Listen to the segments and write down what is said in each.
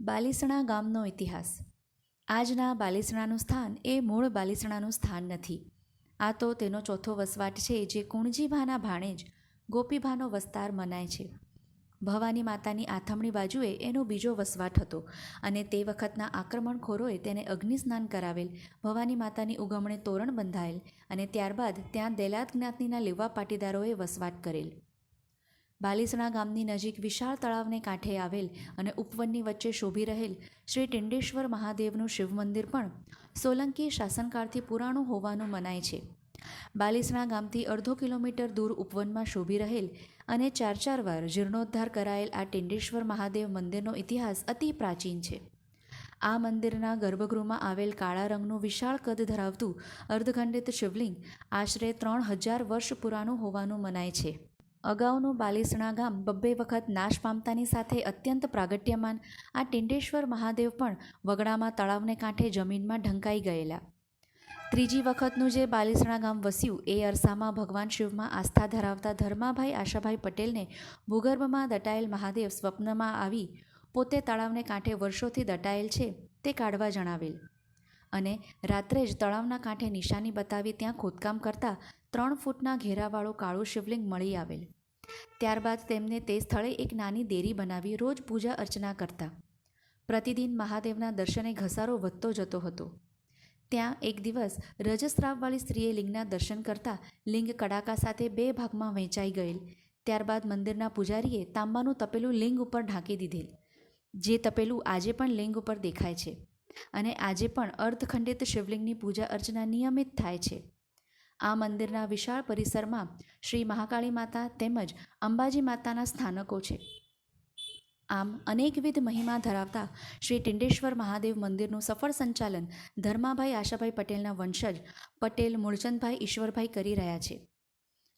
બાલિસણા ગામનો ઇતિહાસ. આજના બાલિસણાનું સ્થાન એ મૂળ બાલિસણાનું સ્થાન નથી. આ તો તેનો ચોથો વસવાટ છે જે કુણજીભાના ભાણેજ ગોપીભાનો વસ્તાર મનાય છે. ભવાની માતાની આથમણી બાજુએ એનો બીજો વસવાટ હતો અને તે વખતના આક્રમણખોરોએ તેને અગ્નિસ્નાન કરાવેલ, ભવાની માતાની ઉગમણે તોરણ બંધાયેલ અને ત્યારબાદ ત્યાં દેલાત જ્ઞાતિના લેવા પાટીદારોએ વસવાટ કરેલ. બાલિસણા ગામની નજીક વિશાળ તળાવને કાંઠે આવેલ અને ઉપવનની વચ્ચે શોભી રહેલ શ્રી ટિંડેશ્વર મહાદેવનું શિવ મંદિર પણ સોલંકી શાસનકાળથી પુરાણું હોવાનું મનાય છે. બાલિસણા ગામથી અડધો કિલોમીટર દૂર ઉપવનમાં શોભી રહેલ અને ચાર ચાર વાર જીર્ણોદ્ધાર કરાયેલ આ ટિંડેશ્વર મહાદેવ મંદિરનો ઇતિહાસ અતિ પ્રાચીન છે. આ મંદિરના ગર્ભગૃહમાં આવેલ કાળા રંગનું વિશાળ કદ ધરાવતું અર્ધખંડિત શિવલિંગ આશરે ત્રણ હજાર વર્ષ પુરાણું હોવાનું મનાય છે. અગાઉનું બાલિસણા ગામ બબ્બે વખત નાશ પામતાની સાથે અત્યંત પ્રાગટ્યમાન, આ ટિંડેશ્વર મહાદેવ પણ વગડામાં તળાવને કાંઠે જમીનમાં ઢંકાઈ ગયેલા. ત્રીજી વખતનું જે બાલિસણા ગામ વસ્યું, એ અરસામાં ભગવાન શિવમાં આસ્થા ધરાવતા ધર્માભાઈ આશાભાઈ પટેલને ભૂગર્ભમાં દટાયેલ મહાદેવ સ્વપ્નમાં આવી પોતે તળાવને કાંઠે વર્ષોથી દટાયેલ છે તે કાઢવા જણાવેલ. અને રાત્રે જ તળાવના કાંઠે નિશાની બતાવી ત્યાં ખોદકામ કરતા ત્રણ ફૂટના ઘેરાવાળો કાળું શિવલિંગ મળી આવેલ. ત્યારબાદ તેમને તે સ્થળે એક નાની દેરી બનાવી રોજ પૂજા અર્ચના કરતા. પ્રતિદિન મહાદેવના દર્શને ઘસારો વધતો જતો હતો. ત્યાં એક દિવસ રજસ્રાવવાળી સ્ત્રીએ લિંગના દર્શન કરતાં લિંગ કડાકા સાથે બે ભાગમાં વહેંચાઈ ગયેલ. ત્યારબાદ મંદિરના પૂજારીએ તાંબાનું તપેલું લિંગ ઉપર ઢાંકી દીધેલ, જે તપેલું આજે પણ લિંગ ઉપર દેખાય છે અને આજે પણ અર્ધખંડિત શિવલિંગની પૂજા અર્ચના નિયમિત થાય છે. આ મંદિરના વિશાળ પરિસરમાં શ્રી મહાકાળી માતા તેમજ અંબાજી માતાના સ્થાનકો છે. આમ અનેકવિધ મહિમા ધરાવતા શ્રી ટિંડેશ્વર મહાદેવ મંદિરનું સફળ સંચાલન ધર્માભાઈ આશાભાઈ પટેલના વંશજ પટેલ મૂળચંદભાઈ ઈશ્વરભાઈ કરી રહ્યા છે.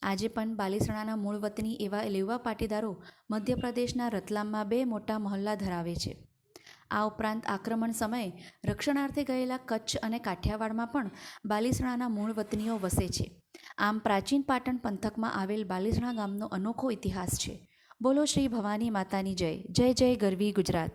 આજે પણ બાલીસણાના મૂળ વતની એવા લેવા પાટીદારો મધ્યપ્રદેશના રતલામમાં બે મોટા મહોલ્લા ધરાવે છે. આ ઉપરાંત આક્રમણ સમયે રક્ષણાર્થે ગયેલા કચ્છ અને કાઠિયાવાડમાં પણ બાલિસણાના મૂળ વતનીઓ વસે છે. આમ પ્રાચીન પાટણ પંથકમાં આવેલ બાલિસણા ગામનો અનોખો ઇતિહાસ છે. બોલો શ્રી ભવાની માતાની જય. જય જય ગરવી ગુજરાત.